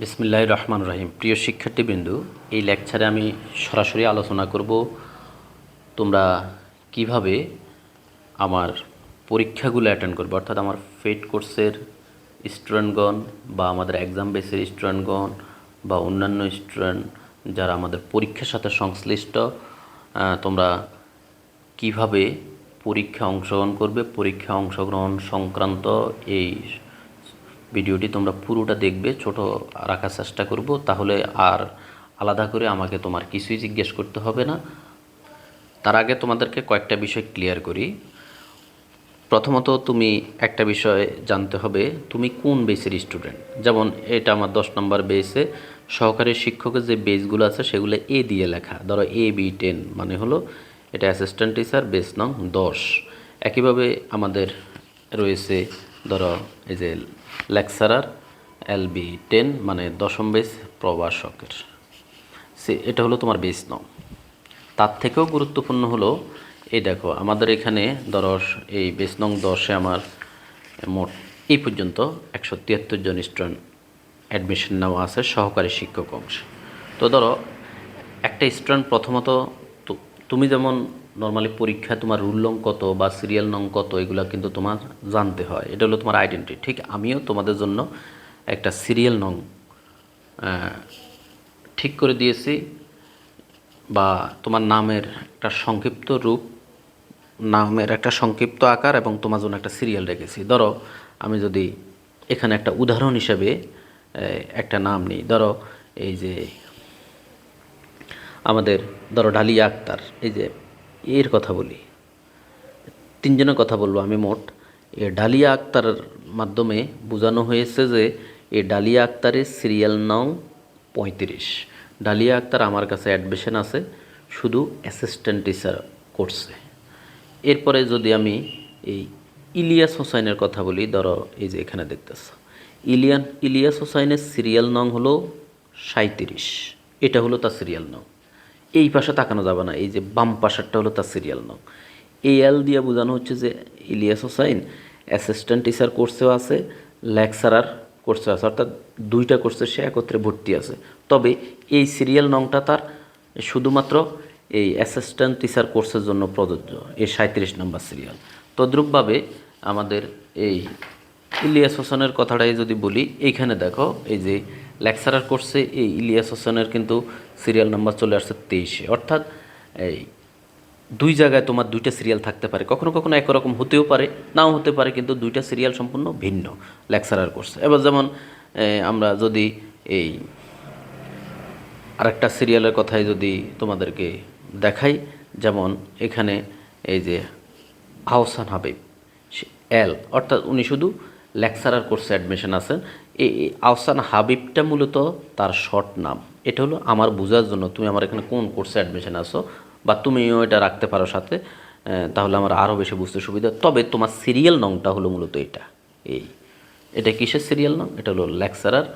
বিসমিল্লাহ রহমান রহিম। প্রিয় শিক্ষার্থীবৃন্দু, এই লেকচারে আমি সরাসরি আলোচনা করব তোমরা কীভাবে আমার পরীক্ষাগুলো অ্যাটেন্ড করবে। অর্থাৎ আমার ফেড কোর্সের স্টুডেন্টগণ বা আমাদের এক্সাম বেসের স্টুডেন্টগণ বা অন্যান্য স্টুডেন্ট যারা আমাদের পরীক্ষার সাথে সংশ্লিষ্ট তোমরা কীভাবে পরীক্ষা অংশগ্রহণ করবে, পরীক্ষা অংশগ্রহণ সংক্রান্ত এই ভিডিওটি তোমরা পুরোটা দেখবে, ছোট রাখার চেষ্টা করব, তাহলে আর আলাদা করে আমাকে তোমার কিছুই জিজ্ঞেস করতে হবে না। তার আগে তোমাদেরকে কয়েকটা বিষয় ক্লিয়ার করি। প্রথমত তুমি একটা বিষয় জানতে হবে, তুমি কোন বেসের স্টুডেন্ট যেমন এটা আমার দশ নম্বর বেসে সহকারী শিক্ষকের যে বেসগুলো আছে, সেগুলো এ দিয়ে লেখা। ধরো এ বি টেন মানে হলো এটা অ্যাসিস্ট্যান্ট টিচার বেস নং দশ। একইভাবে আমাদের রয়েছে, ধরো এই যে লেকচারার এল বি টেন মানে দশম বেস প্রভাষকের। সে, এটা হলো তোমার বেস নং। তার থেকেও গুরুত্বপূর্ণ হলো, এই দেখো, আমাদের এখানে দশ এই বেস নং দশে আমার মোট এই পর্যন্ত একশো তিয়াত্তর জন স্টুডেন্ট অ্যাডমিশন নেওয়া আছে, সহকারী শিক্ষক অংশে। তো ধরো, একটা স্টুডেন্ট প্রথমত তুমি যেমন নর্মালি পরীক্ষা তোমার রুল নং কত বা সিরিয়াল নং কত, এগুলো কিন্তু তোমার জানতে হয়। এটা হলো তোমার আইডেন্টি ঠিক আমিও তোমাদের জন্য একটা সিরিয়াল নং ঠিক করে দিয়েছি বা তোমার নামের একটা সংক্ষিপ্ত রূপ, নামের একটা সংক্ষিপ্ত আকার এবং তোমার জন্য একটা সিরিয়াল রেখেছি। ধরো, আমি যদি এখানে একটা উদাহরণ হিসেবে একটা নাম নিই। ধরো, এই যে আমাদের, ধরো ডালিয়া আক্তার, এই যে এর কথা বলি। তিনজনের কথা বলব আমি মোট। এ ডালিয়া আক্তার মাধ্যমে বোঝানো হয়েছে যে, এ ডালিয়া আক্তারের সিরিয়াল নং পঁয়ত্রিশ। ডালিয়া আক্তার আমার কাছে অ্যাডমিশন আছে, শুধু অ্যাসিস্ট্যান্ট টিচার কোর্সে এরপরে যদি আমি এই ইলিয়াস হোসাইনের কথা বলি, ধরো এই যে এখানে দেখতেছ। ইলিয়ান ইলিয়াস হোসাইনের সিরিয়াল নং হলো সাঁত্রিশ এটা হলো তার সিরিয়াল নং এই পাশে তাকানো যাবে না, এই যে বাম পাশেরটা হলো তার সিরিয়াল নং এই এল দিয়ে বোঝানো হচ্ছে যে ইলিয়াস হোসাইন অ্যাসিস্ট্যান্ট টিচার কোর্সেও আছে লেকচারার কোর্সে আছে, অর্থাৎ দুইটা কোর্সে সে একত্রে ভর্তি আছে। তবে এই সিরিয়াল নংটা তার শুধুমাত্র এই অ্যাসিস্ট্যান্ট টিচার কোর্সের জন্য প্রযোজ্য, এই সাঁত্রিশ নম্বর সিরিয়াল তদ্রূপভাবে আমাদের এই ইলিয়াস হোসেনের কথাটাই যদি বলি, এইখানে দেখো, এই যে লেকচারার কোর্সে এই ইলিয়াস হোসেনের কিন্তু সিরিয়াল নাম্বার চলে আসছে তেইশে। অর্থাৎ, এই দুই জায়গায় তোমার দুইটা সিরিয়াল থাকতে পারে। কখনো কখনো একরকম হতেও পারে, নাও হতে পারে, কিন্তু দুইটা সিরিয়াল সম্পূর্ণ ভিন্ন লেকচারার কোর্সে। এবার যেমন আমরা যদি এই আরেকটা সিরিয়ালের কথাই যদি তোমাদেরকে দেখাই, যেমন এখানে এই যে আহসান হাবিব এল, অর্থাৎ উনি শুধু লেকচারার কোর্সে অ্যাডমিশন আছেন। এই আহসান হাবিবটা মূলত তার শর্ট নাম। এটা হলো আমার বোঝার জন্য তুমি আমার এখানে কোন কোর্সে অ্যাডমিশন আসো বা তুমিও এটা রাখতে পারো সাথে তাহলে আমার আরও বেশি বুঝতে সুবিধা। তবে তোমার সিরিয়াল নংটা হলো মূলত এটা, এই। এটা কিসের সিরিয়াল নং এটা হলো লেকচারার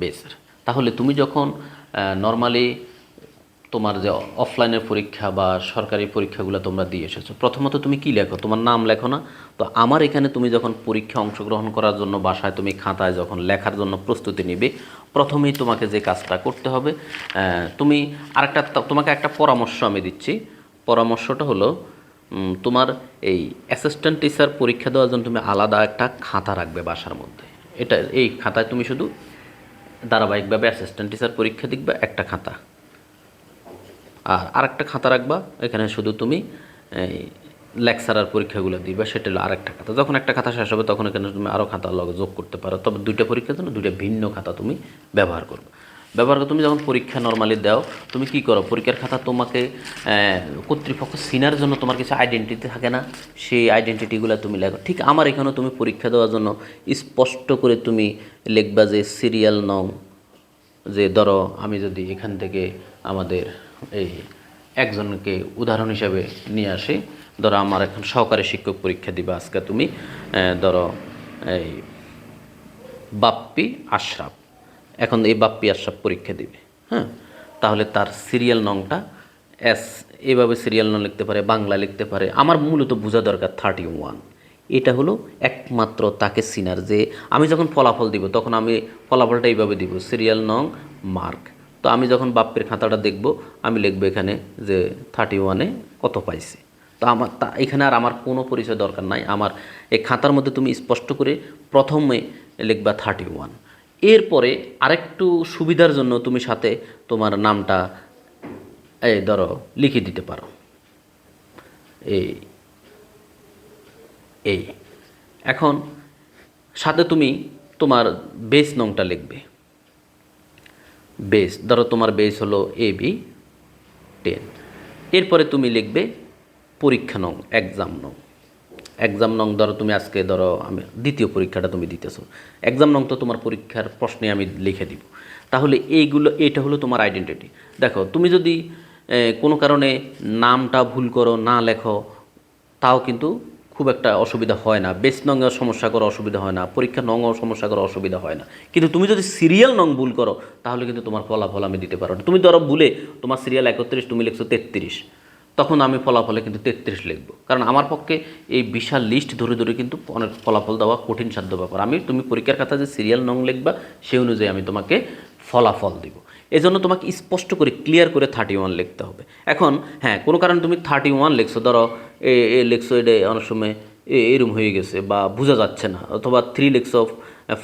বেসের। তাহলে তুমি যখন নর্মালি তোমার যে অফলাইনের পরীক্ষা বা সরকারি পরীক্ষাগুলো তোমরা দিয়ে এসেছ, প্রথমত তুমি কি লেখো? তোমার নাম লেখো না? তো আমার এখানে তুমি যখন পরীক্ষা অংশগ্রহণ করার জন্য বাসায় তুমি খাতায় যখন লেখার জন্য প্রস্তুতি নিবে প্রথমেই তোমাকে যে কাজটা করতে হবে তুমি আরেকটা, তোমাকে একটা পরামর্শ আমি দিচ্ছি। পরামর্শটা হলো তোমার এই অ্যাসিস্ট্যান্ট টিচার পরীক্ষা দেওয়ার জন্য তুমি আলাদা একটা খাতা রাখবে বাসার মধ্যে। এটা, এই খাতায় তুমি শুধু ধারাবাহিকভাবে অ্যাসিস্ট্যান্ট টিচার পরীক্ষা দেখবে একটা খাতা। আর আরেকটা খাতা রাখবা, এখানে শুধু তুমি লেকচারার পরীক্ষাগুলো দিবা, সেটা হলো আরেকটা খাতা। যখন একটা খাতা শেষ হবে, তখন এখানে তুমি আরও খাতা লগে, যোগ করতে পারো। তবে দুইটা পরীক্ষার জন্য দুইটা ভিন্ন খাতা তুমি ব্যবহার করবে। ব্যবহার করে তুমি যখন পরীক্ষা নর্মালি দাও, তুমি কি করো? পরীক্ষার খাতা তোমাকে কর্তৃপক্ষ সিনার জন্য তোমার কিছু আইডেন্টিটি থাকে না, সেই আইডেন্টিটিগুলো তুমি লেখো। ঠিক আমার এখানেও তুমি পরীক্ষা দেওয়ার জন্য স্পষ্ট করে তুমি লিখবা যে সিরিয়াল নং যে ধরো আমি যদি এখান থেকে আমাদের এই একজনকে উদাহরণ হিসাবে নিয়ে আসি ধরো আমার এখন সহকারী শিক্ষক পরীক্ষা দিবা আজকে তুমি ধরো এই বাপ্পি আশরাফ। এখন এই বাপ্পি আশরাফ পরীক্ষা দিবে হ্যাঁ? তাহলে তার সিরিয়াল নংটা এস এভাবে সিরিয়াল নং লিখতে পারে বাংলা লিখতে পারে। আমার মূলত বোঝা দরকার থার্টি ওয়ান এটা হলো একমাত্র তাকে সিনার যে আমি যখন ফলাফল দিব, তখন আমি ফলাফলটা এইভাবে দিব সিরিয়াল নং মার্ক। তো আমি যখন বাপ্পের খাতাটা দেখব, আমি লিখব এখানে যে থার্টি ওয়ানে কত পাইছে। তো আমার তা, এখানে আর আমার কোনো পরিচয় দরকার নাই। আমার এই খাতার মধ্যে তুমি স্পষ্ট করে প্রথমে লিখবা থার্টি ওয়ান এরপরে আরেকটু সুবিধার জন্য তুমি সাথে তোমার নামটা, এই ধরো, লিখে দিতে পারো। এই এই। এখন সাথে তুমি তোমার বেস নংটা লিখবে। বেস ধরো তোমার বেস হলো এ বি টেন এরপরে তুমি লিখবে পরীক্ষা নং এক্সাম নং। এক্সাম নং ধরো তুমি আজকে ধরো আমি দ্বিতীয় পরীক্ষাটা তুমি দিতেছো। এক্সাম নং তো তোমার পরীক্ষার প্রশ্নে আমি লিখে দিব। তাহলে এইগুলো এটা হলো তোমার আইডেন্টিটি দেখো, তুমি যদি কোনো কারণে নামটা ভুল করো, না লেখো, তাও কিন্তু খুব একটা অসুবিধা হয় না। বেস নঙেও সমস্যা করো অসুবিধা হয় না। পরীক্ষা নঙেও সমস্যা করো অসুবিধা হয় না। কিন্তু তুমি যদি সিরিয়াল নং ভুল করো, তাহলে কিন্তু তোমার ফলাফল আমি দিতে পারো তুমি ধরো ভুলে তোমার সিরিয়াল একত্রিশ, তুমি লিখছো তেত্রিশ। তখন আমি ফলাফলে কিন্তু তেত্রিশ লিখব। কারণ আমার পক্ষে এই বিশাল লিস্ট ধরে ধরে কিন্তু অনেক ফলাফল দেওয়া কঠিন সাধ্য ব্যাপার। আমি তুমি পরীক্ষার কথা যে সিরিয়াল নং লিখবা, সেই অনুযায়ী আমি তোমাকে ফলাফল দিব। এজন্য তোমাকে স্পষ্ট করে ক্লিয়ার করে থার্টি ওয়ান লিখতে হবে। এখন হ্যাঁ কোনো কারণে তুমি থার্টি ওয়ান লিখছো, ধরো, এ এ লিখছো, এটা অনেক সময় এরম হয়ে গেছে বা বোঝা যাচ্ছে না। অথবা থ্রি লিখছো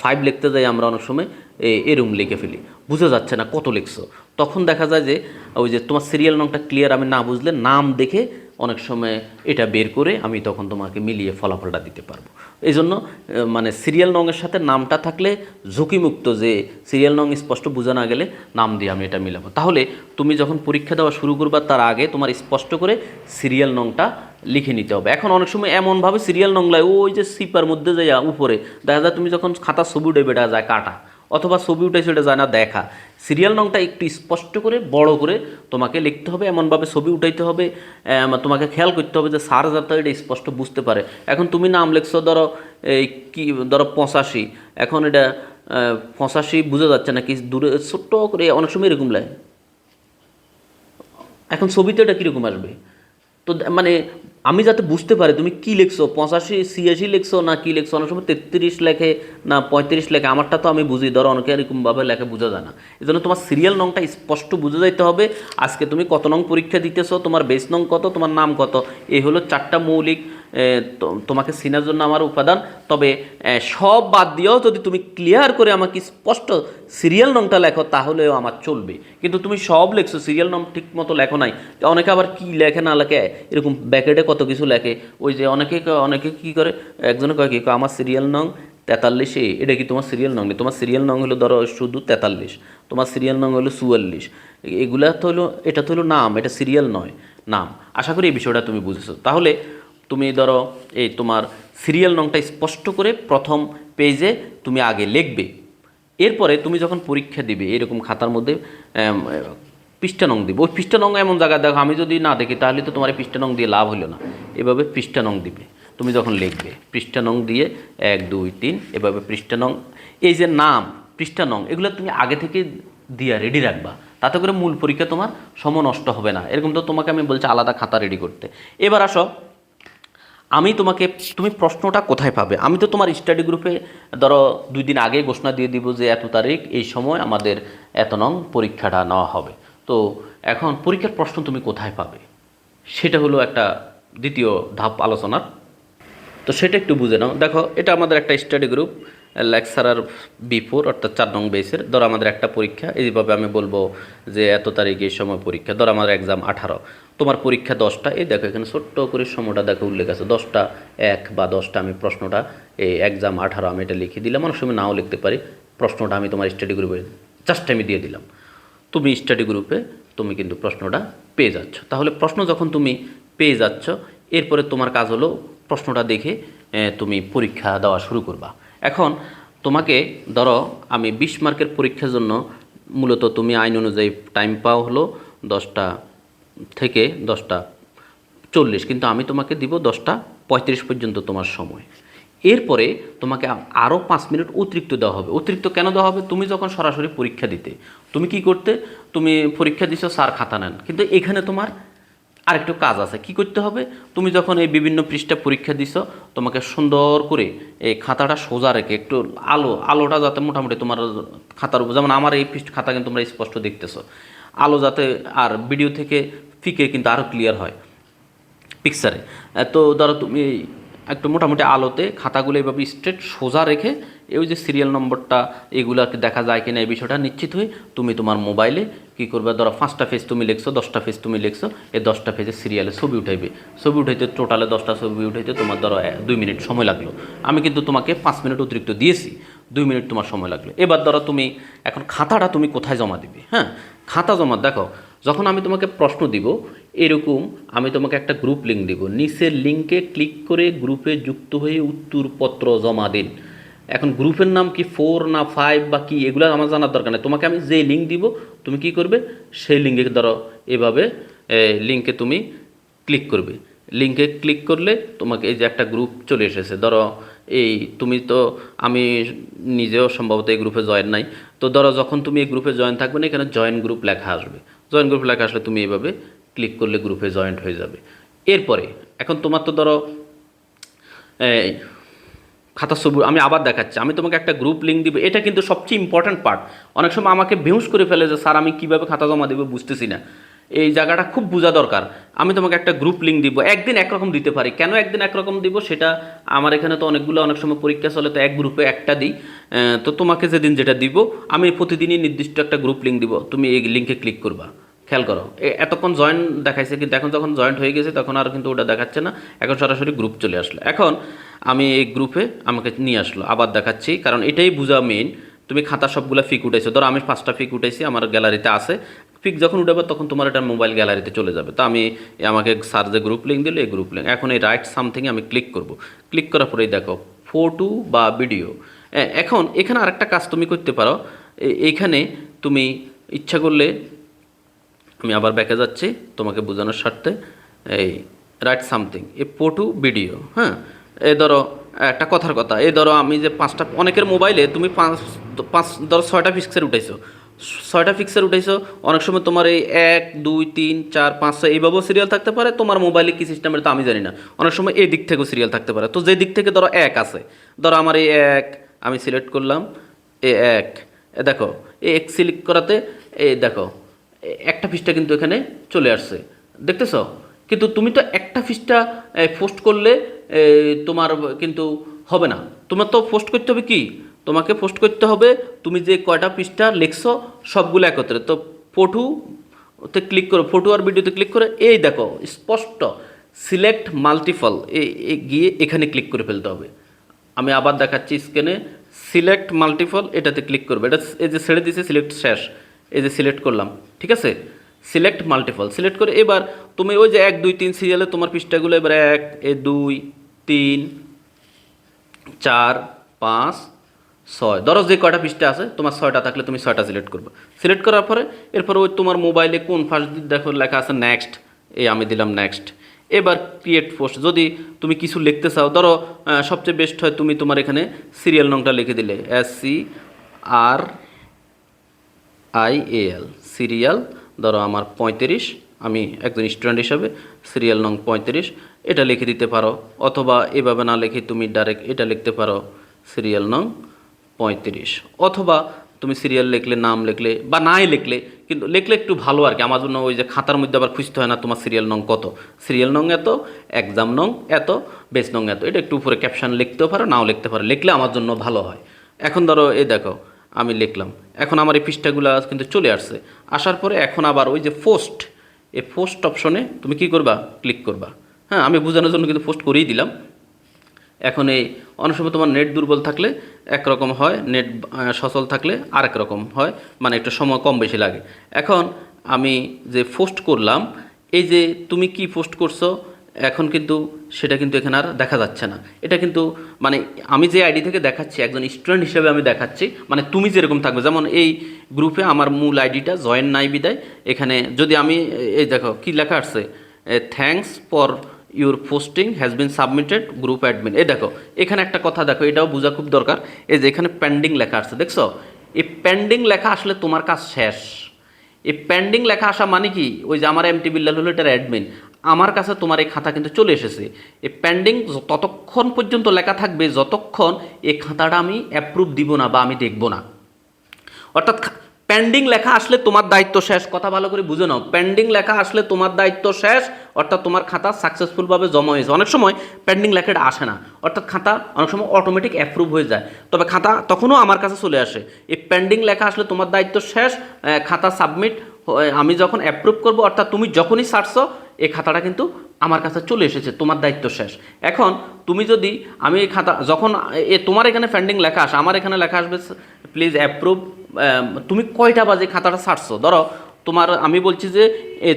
ফাইভ লিখতে যাই আমরা অনেক সময় এরম লিখে ফেলি। বোঝা যাচ্ছে না কত লিখছো। তখন দেখা যায় যে, ওই যে তোমার সিরিয়াল নংটা ক্লিয়ার আমি না বুঝলে নাম দেখে অনেক সময় এটা বের করে আমি তখন তোমাকে মিলিয়ে ফলাফলটা দিতে পারব। এই জন্য মানে সিরিয়াল নংয়ের সাথে নামটা থাকলে ঝুঁকিমুক্ত যে সিরিয়াল নং স্পষ্ট বোঝা না গেলে নাম দিয়ে আমি এটা মিলাবো। তাহলে তুমি যখন পরীক্ষা দেওয়া শুরু করবা তার আগে তোমার স্পষ্ট করে সিরিয়াল নংটা লিখে নিতে হবে। এখন অনেক সময় এমনভাবে সিরিয়াল নং লাগে ওই যে সিপার মধ্যে যায় উপরে, দেখা যায় তুমি যখন খাতা ছবি বেটা যায় কাটা অথবা ছবি উঠে সেটা যায় না, দেখা। সিরিয়াল নংটা একটু স্পষ্ট করে, বড় করে তোমাকে লিখতে হবে, এমনভাবে ছবি উঠাইতে হবে তোমাকে খেয়াল করতে হবে যে সার যাতে এটা স্পষ্ট বুঝতে পারে। এখন তুমি নাম লিখছো, ধরো, এই কি, ধরো পঁচাশি। এখন এটা পঁচাশি বোঝা যাচ্ছে না, কি দূরে, ছোট্ট করে, অনেক সময় এরকম লাগে। এখন ছবিতে এটা কীরকম আসবে? তো মানে আমি যাতে বুঝতে পারি, তুমি কি লিখছো? পঁচাশি, ছিয়াশি লিখছো না কি লিখছো? অনেক সময় তেত্রিশ লেখে না পঁয়ত্রিশ লেখে, আমারটা তো আমি বুঝি। ধরো অনেকে এরকমভাবে লেখে, বোঝা যায় না। এই জন্য তোমার সিরিয়াল নংটা স্পষ্ট বুঝে যাইতে হবে। আজকে তুমি কত নং পরীক্ষা দিতেছো? তোমার বেস নং কত? তোমার নাম কত? এই হলো চারটা মৌলিক তোমাকে চিনার জন্য আমার উপাদান। তবে সব বাদ দিয়েও যদি তুমি ক্লিয়ার করে আমাকে স্পষ্ট সিরিয়াল নংটা লেখো, তাহলেও আমার চলবে। কিন্তু তুমি সব লেখছো সিরিয়াল নং ঠিক মতো লেখো নাই। অনেকে আবার কি লেখে না লেখে, এরকম ব্যাকেটে কত কিছু লেখে। ওই যে অনেকে অনেকে কি করে, একজনে কয় কি আমার সিরিয়াল নং তেতাল্লিশে এটা কি তোমার সিরিয়াল নং তোমার সিরিয়াল নং হলো ধরো শুধু তেতাল্লিশ, তোমার সিরিয়াল নং হলো চুয়াল্লিশ। এগুলা তো হলো, এটা তো হলো নাম, এটা সিরিয়াল নয়, নাম। আশা করি এই বিষয়টা তুমি বুঝেছ। তাহলে তুমি ধরো, এই তোমার সিরিয়াল নংটা স্পষ্ট করে প্রথম পেজে তুমি আগে লিখবে। এরপরে তুমি যখন পরীক্ষা দিবে, এরকম খাতার মধ্যে পৃষ্ঠা নং দিবে। ওই পৃষ্ঠা নং এমন জায়গায় দেখো, আমি যদি না দেখি, তাহলে তো তোমার পৃষ্ঠা নং দিয়ে লাভ হলো না। এভাবে পৃষ্ঠা নং দিবে। তুমি যখন লিখবে, পৃষ্ঠা নং দিয়ে এক, দুই, তিন, এভাবে পৃষ্ঠা নং, এই যে নাম, পৃষ্ঠা নং, এগুলো তুমি আগে থেকে দিয়া রেডি রাখবা। তাতে করে মূল পরীক্ষা তোমার সময় নষ্ট হবে না। এরকম তো তোমাকে আমি বলছি আলাদা খাতা রেডি করতে। এবার আসো আমি তোমাকে, তুমি প্রশ্নটা কোথায় পাবে? আমি তো তোমার স্টাডি গ্রুপে ধরো, দুই দিন আগে ঘোষণা দিয়ে দিব যে এত তারিখ, এই সময় আমাদের এত নং পরীক্ষাটা নেওয়া হবে। তো এখন পরীক্ষার প্রশ্ন তুমি কোথায় পাবে? সেটা হলো একটা দ্বিতীয় ধাপ আলোচনার। তো সেটা একটু বুঝে নাও। দেখো, এটা আমাদের একটা স্টাডি গ্রুপ লেকচারার বিফোর অর্থাৎ চার নং বেসের ধরো, আমাদের একটা পরীক্ষা এইভাবে আমি বলব যে এত তারিখে, এই সময় পরীক্ষা। ধরো, আমাদের এক্সাম আঠারো। তোমার পরীক্ষা দশটা, এই দেখো এখানে ছোট্ট করে সময়টা দেখো উল্লেখ আছে। দশটা এক বা দশটা আমি প্রশ্নটা, এই এক্সাম আঠারো আমি এটা লিখে দিলাম। অনেক সময় নাও লিখতে পারি। প্রশ্নটা আমি তোমার স্টাডি গ্রুপে জাস্ট আমি দিয়ে দিলাম। তুমি স্টাডি গ্রুপে তুমি কিন্তু প্রশ্নটা পেয়ে যাচ্ছ। তাহলে প্রশ্ন যখন তুমি পেয়ে যাচ্ছ, এরপরে তোমার কাজ হলো প্রশ্নটা দেখে তুমি পরীক্ষা দেওয়া শুরু করবা। এখন তোমাকে ধরো আমি বিশ মার্কের পরীক্ষার জন্য মূলত তুমি আইন অনুযায়ী টাইম পাও হলো দশটা থেকে দশটা চল্লিশ, কিন্তু আমি তোমাকে দিব দশটা পঁয়ত্রিশ পর্যন্ত তোমার সময়। এরপরে তোমাকে আরও পাঁচ মিনিট অতিরিক্ত দেওয়া হবে। অতিরিক্ত কেন দেওয়া হবে? তুমি যখন সরাসরি পরীক্ষা দিতে, তুমি কি করতে? তুমি পরীক্ষা দিছো, স্যার খাতা নেন। কিন্তু এখানে তোমার আরেকটু কাজ আছে। কি করতে হবে? তুমি যখন এই বিভিন্ন পৃষ্ঠা পরীক্ষা দিছ, তোমাকে সুন্দর করে এই খাতাটা সোজা রেখে একটু আলো, আলোটা যাতে মোটামুটি তোমার খাতার উপর যেমন আমার এই পৃষ্ঠ খাতা কিন্তু তোমরা স্পষ্ট দেখতেছো। আলো যাতে আর ভিডিও থেকে ফিকে কিন্তু আরও ক্লিয়ার হয় পিকচারে তো ধরো তুমি একটু মোটামুটি আলোতে খাতাগুলো এভাবে স্ট্রেট সোজা রেখে এই যে সিরিয়াল নম্বরটা এগুলো আর কি দেখা যায় কিনা এই বিষয়টা নিশ্চিত হয়ে তুমি তোমার মোবাইলে কী করবে? ধরো পাঁচটা ফেজ তুমি লিখছো, দশটা ফেজ তুমি লিখছো, এই দশটা পেজে সিরিয়ালে ছবি উঠাইবে। ছবি উঠাইতে টোটালে দশটা ছবি উঠাইতে তোমার ধরো দুই মিনিট সময় লাগল। আমি কিন্তু তোমাকে পাঁচ মিনিট অতিরিক্ত দিয়েছি, দুই মিনিট তোমার সময় লাগল। এবার ধরো তুমি এখন খাতাটা তুমি কোথায় জমা দিবে? হ্যাঁ? খাতা জমা, দেখো, যখন আমি তোমাকে প্রশ্ন দিব, এরকম আমি তোমাকে একটা গ্রুপ লিঙ্ক দিব। নিচের লিঙ্কে ক্লিক করে গ্রুপে যুক্ত হয়ে উত্তরপত্র জমা দিন। এখন গ্রুপের নাম কি ফোর না ফাইভ বা কি, এগুলো আমার জানার দরকার নেই। তোমাকে আমি যে লিঙ্ক দিব, তুমি কি করবে? সেই লিঙ্কে ধরো, এভাবে লিঙ্কে তুমি ক্লিক করবে। লিঙ্কে ক্লিক করলে তোমাকে এই যে একটা গ্রুপ চলে এসেছে। ধরো, এই তুমি তো, আমি নিজেও সম্ভবত এই গ্রুপে জয়েন নাই। তো ধরো যখন তুমি এই গ্রুপে জয়েন থাকবে না, এখানে জয়েন গ্রুপ লেখা আসবে। জয়েন গ্রুপ লেখা আসলে তুমি এইভাবে ক্লিক করলে গ্রুপে জয়েন্ট হয়ে যাবে। এরপরে, এখন তোমার তো ধরো খাতা ছবি, আমি আবার দেখাচ্ছি, আমি তোমাকে একটা গ্রুপ লিঙ্ক দিব, এটা কিন্তু সবচেয়ে ইম্পর্ট্যান্ট পার্ট অনেক সময় আমাকে বেহুশ করে ফেলে যে, স্যার, আমি কীভাবে খাতা জমা দেবো বুঝতেছি না। এই জায়গাটা খুব বোঝা দরকার। আমি তোমাকে একটা গ্রুপ লিঙ্ক দিব, একদিন একরকম দিতে পারি। কেন একদিন একরকম দিব সেটা, আমার এখানে তো অনেকগুলো, অনেক সময় পরীক্ষা চলে, তো এক গ্রুপে একটা দিই। তো তোমাকে যেদিন যেটা দিব, আমি প্রতিদিনই নির্দিষ্ট একটা গ্রুপ লিঙ্ক দিব। তুমি এই লিঙ্কে ক্লিক করবা। খেয়াল করো এতক্ষণ জয়েন্ট দেখাইছে কিন্তু এখন যখন জয়েন্ট হয়ে গেছে, তখন আর কিন্তু ওটা দেখাচ্ছে না। এখন সরাসরি গ্রুপ চলে আসলো। এখন আমি এই গ্রুপে আমাকে নিয়ে আসলো, আবার দেখাচ্ছি। কারণ এটাই বোঝা মেইন তুমি খাতা সবগুলো ফিক উঠাইছো। ধরো আমি পাঁচটা ফিক উঠাইছি, আমার গ্যালারিতে আছে। ফিক যখন উঠাবে, তখন তোমার এটা মোবাইল গ্যালারিতে চলে যাবে। তো আমি আমাকে স্যার যে গ্রুপ লিঙ্ক দিল, এই গ্রুপ লিঙ্ক এখন এই রাইট সামথিংয়ে আমি ক্লিক করব। ক্লিক করার পরেই দেখো ফটো বা ভিডিও এখন এখানে আরেকটা কাজ তুমি করতে পারো। এইখানে তুমি ইচ্ছা করলে আমি আবার ব্যাকে যাচ্ছি তোমাকে বোঝানোর স্বার্থে। এই রাইট সামথিং এ পটু ভিডিও হ্যাঁ? এ, ধরো, একটা কথার কথা। এই ধরো, আমি যে পাঁচটা, অনেকের মোবাইলে তুমি পাঁচ পাঁচ, ধরো, ছয়টা পিক্সেল উঠাইছো। ছয়টা পিক্সেল উঠাইছো, অনেক সময় তোমার এই এক, দুই, তিন, চার, পাঁচ, ছয় এইভাবেও সিরিয়াল থাকতে পারে। তোমার মোবাইলে কী সিস্টেমের তো আমি জানি না। অনেক সময় এই দিক থেকেও সিরিয়াল থাকতে পারে। তো যে দিক থেকে ধরো এক আছে, ধরো আমার এই এক আমি সিলেক্ট করলাম এ এক। দেখো এ এক সিলেক্ট করাতে, এ দেখো একটা পৃষ্ঠা কিন্তু এখানে চলে আসছে। দেখতেছ? কিন্তু তুমি তো একটা পৃষ্ঠা পোস্ট করলে তোমার কিন্তু হবে না। তোমার তো পোস্ট করতে হবে কি? তোমাকে পোস্ট করতে হবে, তুমি যে কয়টা পৃষ্ঠা লিখছো, সবগুলো একত্রে। তো ফটো তে ক্লিক করো ফটো আর ভিডিওতে ক্লিক করে, এই দেখো, স্পষ্ট সিলেক্ট মাল্টিপল এ গিয়ে এখানে ক্লিক করে ফেলতে হবে। আমি আবার দেখাচ্ছি স্ক্রিনে সিলেক্ট মাল্টিপল এটাতে ক্লিক করবে। এটা এই যে ছেড়ে দিয়েছে সিলেক্ট শেষ। এই যে সিলেক্ট করলাম, ঠিক আছে? সিলেক্ট মাল্টিপল সিলেক্ট করে এবার তুমি ওই যে এক, দুই, তিন সিরিয়ালে তোমার পৃষ্ঠাগুলো এবার এক, এ, দুই, তিন, চার, পাঁচ, ছয়। ধরো যে কয়টা পৃষ্ঠা আছে, তোমার ছয়টা থাকলে তুমি ছয়টা সিলেক্ট করবে। সিলেক্ট করার পরে, এরপর ওই তোমার মোবাইলে কোন ফার্স্ট দেখো লেখা আছে নেক্সট এই আমি দিলাম নেক্সট এবার ক্রিয়েট পোস্ট যদি তুমি কিছু লিখতে চাও, ধরো সবচেয়ে বেস্ট হয় তুমি তোমার এখানে সিরিয়াল নংটা লিখে দিলে। S C R I L serial ধরো আমার পঁয়ত্রিশ, আমি একজন স্টুডেন্ট হিসাবে সিরিয়াল নং পঁয়ত্রিশ, এটা লিখে দিতে পারো। অথবা এভাবে না লিখে তুমি ডাইরেক্ট এটা লিখতে পারো সিরিয়াল নং পঁয়ত্রিশ। অথবা তুমি সিরিয়াল লিখলে, নাম লিখলে বা নাই লিখলে, কিন্তু লিখলে একটু ভালো আর কি। আমার জন্য ওই যে খাতার মধ্যে আবার খুঁজতে হয় না তোমার সিরিয়াল নং কত। সিরিয়াল নং এত এক্সাম নং এত বেস নং এত। এটা একটু উপরে ক্যাপশন লিখতেও পারো, নাও লিখতে পারো। লিখলে আমার জন্য ভালো হয়। এখন ধরো, এই দেখো, আমি লিখলাম। এখন আমার এই পৃষ্ঠাগুলো কিন্তু চলে আসছে। আসার পরে এখন আবার ওই যে পোস্ট এই পোস্ট অপশনে তুমি কি করবা? ক্লিক করবা। হ্যাঁ আমি বোঝানোর জন্য কিন্তু পোস্ট করেই দিলাম। এখন এই অনেক সময় তোমার নেট দুর্বল থাকলে একরকম হয় নেট সচল থাকলে আরেক রকম হয় মানে একটু সময় কম বেশি লাগে। এখন আমি যে পোস্ট করলাম, এই যে তুমি কি পোস্ট করছ, এখন কিন্তু সেটা কিন্তু এখানে আর দেখা যাচ্ছে না। এটা কিন্তু মানে আমি যে আইডি থেকে দেখাচ্ছি, একজন স্টুডেন্ট হিসেবে আমি দেখাচ্ছি মানে তুমি যেরকম থাকবে, যেমন এই গ্রুপে আমার মূল আইডিটা জয়েন নাই বিদায়, এখানে যদি আমি, এই দেখো কি লেখা আসছে thanks for your posting has been submitted, group admin. এই দেখো, এখানে একটা কথা দেখো, এটাও বোঝা খুব দরকার। এই যে এখানে পেন্ডিং লেখা আসছে দেখছ? এই পেন্ডিং লেখা আসলে তোমার কাজ শেষ। এই পেন্ডিং লেখা আসা মানে কি? ওই যে আমার এমটি বিল্লাল হলো, এটার অ্যাডমিন আমার কাছে তোমার এই খাতা কিন্তু চলে এসেছে। এই পেন্ডিং ততক্ষণ পর্যন্ত লেখা থাকবে, যতক্ষণ এই খাতাটা আমি অ্যাপ্রুভ দিব না বা আমি দেখব না। অর্থাৎ পেন্ডিং লেখা আসলে তোমার দায়িত্ব শেষ। কথা ভালো করে বুঝে নাও। পেন্ডিং লেখা আসলে তোমার দায়িত্ব শেষ, অর্থাৎ তোমার খাতা সাকসেসফুলভাবে জমা হয়েছে অনেক সময় পেন্ডিং লেখাটা আসে না। অর্থাৎ খাতা অনেক সময় অটোমেটিক অ্যাপ্রুভ হয়ে যায়। তবে খাতা তখনও আমার কাছে চলে আসে। এই পেন্ডিং লেখা আসলে তোমার দায়িত্ব শেষ খাতা সাবমিট আমি যখন অ্যাপ্রুভ করব, অর্থাৎ তুমি যখনই ছাড়ছো এই খাতাটা কিন্তু আমার কাছে চলে এসেছে, তোমার দায়িত্ব শেষ। এখন তুমি যদি আমি এই খাতা, যখন এ, তোমার এখানে পেন্ডিং লেখা আসে, আমার এখানে লেখা আসবে প্লিজ অ্যাপ্রুভ তুমি কয়টা বাজে খাতাটা ছাড়ছো ধরো, তোমার, আমি বলছি যে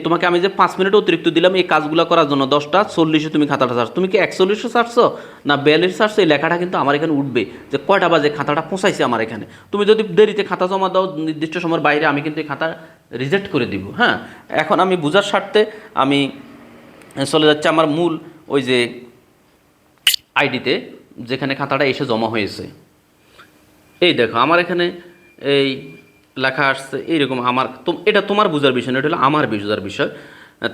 তোমাকে আমি যে পাঁচ মিনিট অতিরিক্ত দিলাম এই কাজগুলো করার জন্য, দশটা, চল্লিশে তুমি খাতাটা ছাড়ছো তুমি কি একচল্লিশে ছাড়ছো না বিয়াল্লিশ ছাড়ছো এই লেখাটা কিন্তু আমার এখানে উঠবে যে কয়টা বাজে খাতাটা পৌঁছাইছে আমার এখানে। তুমি যদি দেরিতে খাতা জমা দাও, নির্দিষ্ট সময়ের বাইরে আমি কিন্তু এই খাতা রিজেক্ট করে দিব হ্যাঁ? এখন আমি বোঝার স্বার্থে আমি চলে যাচ্ছে আমার মূল ওই যে আইডিতে, যেখানে খাতাটা এসে জমা হয়েছে। এই দেখো, আমার এখানে এই লেখা আসছে এইরকম আমার এটা তোমার বোঝার বিষয় না, এটা হলো আমার বোঝার বিষয়।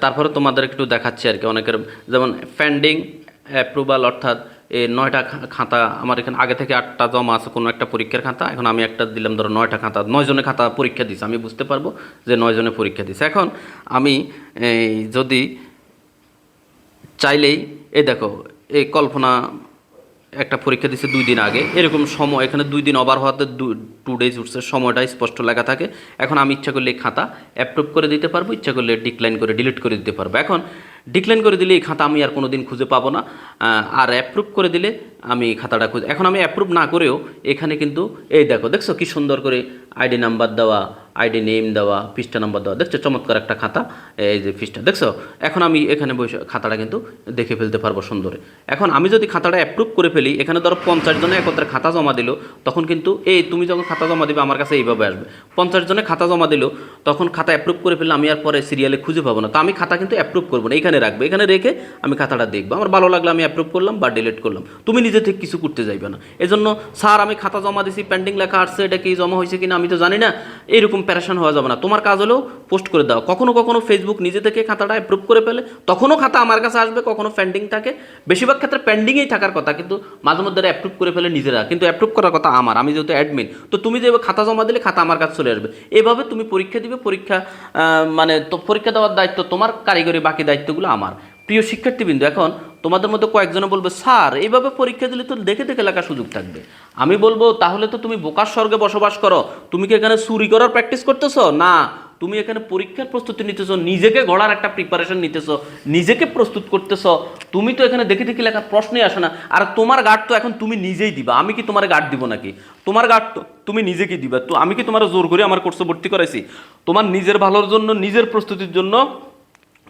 তারপরে তোমাদের একটু দেখাচ্ছি আর কি, অনেকের, যেমন ফ্যান্ডিং অ্যাপ্রুভাল অর্থাৎ নয়টা খাতা, আমার এখানে আগে থেকে আটটা জমা আছে, কোনো একটা পরীক্ষার খাতা। এখন আমি একটা দিলাম, ধরো নয়টা খাতা, নয় জনের খাতা পরীক্ষা দিছে, আমি বুঝতে পারব যে নয় জনে পরীক্ষা দিছে। এখন আমি যদি চাইলেই, এই দেখো, এই কল্পনা একটা পরীক্ষা দিছে দুই দিন আগে, এরকম সময়, এখানে দুই দিন ওভার হওয়াতে টু ডেজ উঠছে, সময়টা স্পষ্ট লেখা থাকে। এখন আমি ইচ্ছা করলে এই খাতা অ্যাপ্রুভ করে দিতে পারব, ইচ্ছা করলে ডিক্লাইন করে ডিলিট করে দিতে পারব। এখন ডিক্লাইন করে দিলে এই খাতা আমি আর কোনো দিন খুঁজে পাবো না। আর অ্যাপ্রুভ করে দিলে আমি খাতাটা খুঁজে এখন আমি অ্যাপ্রুভ না করেও এখানে কিন্তু এই দেখো, দেখছ কি সুন্দর করে আইডি নাম্বার দেওয়া আইডি নেম দেওয়া, পৃষ্ঠা নাম্বার দেওয়া, দেখছ চমৎকার একটা খাতা, এই যে পৃষ্ঠা। দেখছ? এখন আমি এখানে বসে খাতাটা কিন্তু দেখে ফেলতে পারব সুন্দরে। এখন আমি যদি খাতাটা অ্যাপ্রুভ করে ফেলি, এখানে ধরো পঞ্চাশ জনে একত্রে খাতা জমা দিল, তখন কিন্তু এই তুমি যখন খাতা জমা দিবে, আমার কাছে এইভাবে আসবে। পঞ্চাশ জনে খাতা জমা দিল, তখন খাতা অ্যাপ্রুভ করে ফেললে আমি আর পরে সিরিয়ালে খুঁজে পাবো না। তো আমি খাতা কিন্তু অ্যাপ্রুভ করব না, এখানে রাখব, এখানে রেখে আমি খাতাটা দেখব। আমার ভালো লাগলে আমি অ্যাপ্রুভ করলাম বা ডিলিট করলাম। তুমি নিজে থেকে কিছু করতে যাইবে না। এজন্য, স্যার, আমি খাতা জমা দিছি পেন্ডিং লেখা আসছে, এটা কি জমা হয়েছে কিনা আমি তো জানি না। এরকম প্যারেশান হওয়া যাবে না। তোমার কাজ হলেও পোস্ট করে দাও। কখনো কখনো ফেসবুক নিজে থেকে খাতাটা অ্যাপ্রুভ করে ফেলে, তখনও খাতা আমার কাছে আসবে, কখনো পেন্ডিং থাকে। বেশিরভাগ ক্ষেত্রে পেন্ডিংয়েই থাকার কথা, কিন্তু মাঝে মধ্যে অ্যাপ্রুভ করে ফেলে নিজেরা। কিন্তু অ্যাপ্রুভ করার কথা আমার, আমি যেহেতু অ্যাডমিন তো তুমি যে খাতা জমা দিলে খাতা আমার কাছে চলে আসবে। এভাবে তুমি পরীক্ষা দিবে, পরীক্ষা মানে তো পরীক্ষা দেওয়ার দায়িত্ব তোমার, কারিগরি বাকি দায়িত্বগুলো আমার। প্রিয় শিক্ষার্থীবৃন্দ, এখন তোমাদের মধ্যে কয়েকজনে বলবে, স্যার এইভাবে পরীক্ষা দিলে তো দেখে দেখে লেখার সুযোগ থাকবে। আমি বলব, তাহলে তো তুমি বোকার স্বর্গে বসবাস করো। তুমি কি এখানে চুরি করার প্র্যাকটিস করতেছো? না তুমি এখানে পরীক্ষার প্রস্তুতি নিতেছো, নিজেকে গড়ার একটা প্রিপারেশন নিতেছো, নিজেকে প্রস্তুত করতেছো, তুমি তো এখানে দেখে দেখি লেখার প্রশ্নই আসে না। আর তোমার গার্ড তো এখন তুমি নিজেই দিবা, আমি কি তোমার গার্ড দিব নাকি? তোমার গার্ড তো তুমি নিজেকে দিবা? তো আমি কি তোমার জোর করে আমার কোর্সে ভর্তি করাইছি? তোমার নিজের ভালোর জন্য, নিজের প্রস্তুতির জন্য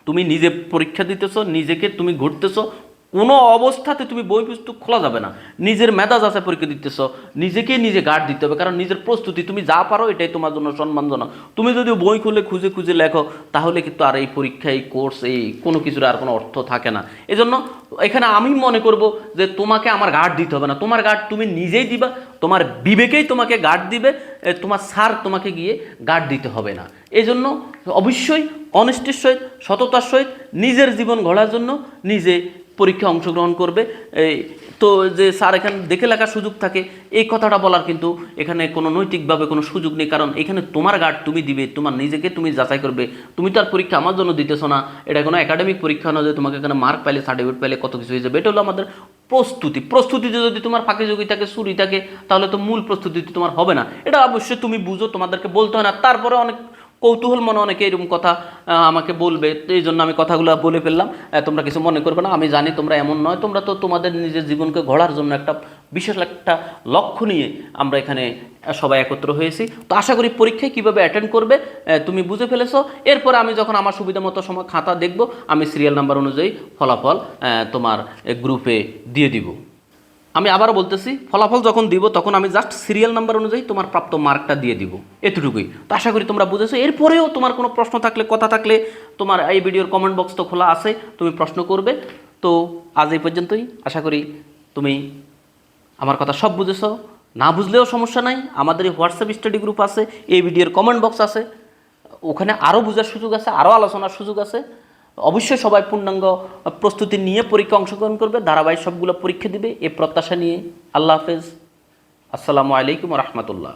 তুমি নিজে পরীক্ষা দিতেছো, নিজেকে তুমি ঘুরতেছো কোনো অবস্থাতে তুমি বই পুস্তক খোলা যাবে না। নিজের মেধাজ আছে পরীক্ষা দিতেছো নিজেকে নিজে গার্ড দিতে হবে, কারণ নিজের প্রস্তুতি, তুমি যা পারো এটাই তোমার জন্য সম্মানজনক। তুমি যদি বই খুলে খুঁজে খুঁজে লেখো, তাহলে কিন্তু আর এই পরীক্ষা এই কোর্স এই কোনো কিছুর আর কোনো অর্থ থাকে না। এজন্য এখানে আমি মনে করব যে তোমাকে আমার গার্ড দিতে হবে না। তোমার গার্ড তুমি নিজেই দিবা, তোমার বিবেকেই তোমাকে গার্ড দিবে তোমার স্যার তোমাকে গিয়ে গার্ড দিতে হবে না। এই জন্য অবশ্যই অনেস্টির সহিত, সততার সহিত নিজের জীবন গড়ার জন্য নিজে পরীক্ষায় অংশগ্রহণ করবে। তো যে স্যার এখানে দেখে লেখার সুযোগ থাকে, এই কথাটা বলার কিন্তু এখানে কোনো নৈতিকভাবে কোনো সুযোগ নেই, কারণ এখানে তোমার গার্ড তুমি দিবে, তোমার নিজেকে তুমি যাচাই করবে। তুমি তো আর পরীক্ষা আমার জন্য দিতেছো না, এটা কোনো একাডেমিক পরীক্ষা না যে তোমাকে এখানে মার্ক পাইলে সার্টিফিকেট পাইলে কত কিছু হয়ে যাবে, এটা হলো আমাদের প্রস্তুতি। প্রস্তুতিতে যদি তোমার ফাঁকি যোগী থাকে চুরি থাকে তাহলে তো মূল প্রস্তুতি তোমার হবে না। এটা অবশ্যই তুমি বুঝো, তোমাদেরকে বলতে হয় না। তারপরে অনেক কৌতূহল মনে অনেকে এরকম কথা আমাকে বলবে। এই জন্য আমি কথাগুলো বলে ফেললাম। তোমরা কিছু মনে করবে না, আমি জানি তোমরা এমন নয়। তোমরা তো তোমাদের নিজের জীবনকে গড়ার জন্য একটা বিশেষ একটা লক্ষ্য নিয়ে আমরা এখানে সবাই একত্র হয়েছি। তো আশা করি পরীক্ষায় কীভাবে অ্যাটেন্ড করবে তুমি বুঝে ফেলেছো। এরপরে আমি যখন আমার সুবিধা মতো সময় খাতা দেখব, আমি সিরিয়াল নাম্বার অনুযায়ী ফলাফল তোমার গ্রুপে দিয়ে দিব। আমি আবারও বলতেছি, ফলাফল যখন দিব, তখন আমি জাস্ট সিরিয়াল নাম্বার অনুযায়ী তোমার প্রাপ্ত মার্কটা দিয়ে দিব। এতটুকুই। তো আশা করি তোমরা বুঝেছ। এরপরেও তোমার কোনো প্রশ্ন থাকলে, কথা থাকলে, তোমার এই ভিডিওর কমেন্ট বক্স তো খোলা আছে, তুমি প্রশ্ন করবে। তো আজ এই পর্যন্তই। আশা করি তুমি আমার কথা সব বুঝেছ। না বুঝলেও সমস্যা নাই। আমাদের এই হোয়াটসঅ্যাপ স্টাডি গ্রুপ আছে, এই ভিডিওর কমেন্ট বক্স আছে। ওখানে আরও বোঝার সুযোগ আছে, আরও আলোচনার সুযোগ আছে। অবশ্যই সবাই পূর্ণাঙ্গ প্রস্তুতি নিয়ে পরীক্ষা অংশগ্রহণ করবে, ধারাবাহিক সবগুলো পরীক্ষা দিবে। এ প্রত্যাশা নিয়ে আল্লাহ হাফেজ। আসসালামু আলাইকুম রহমতুল্লাহ।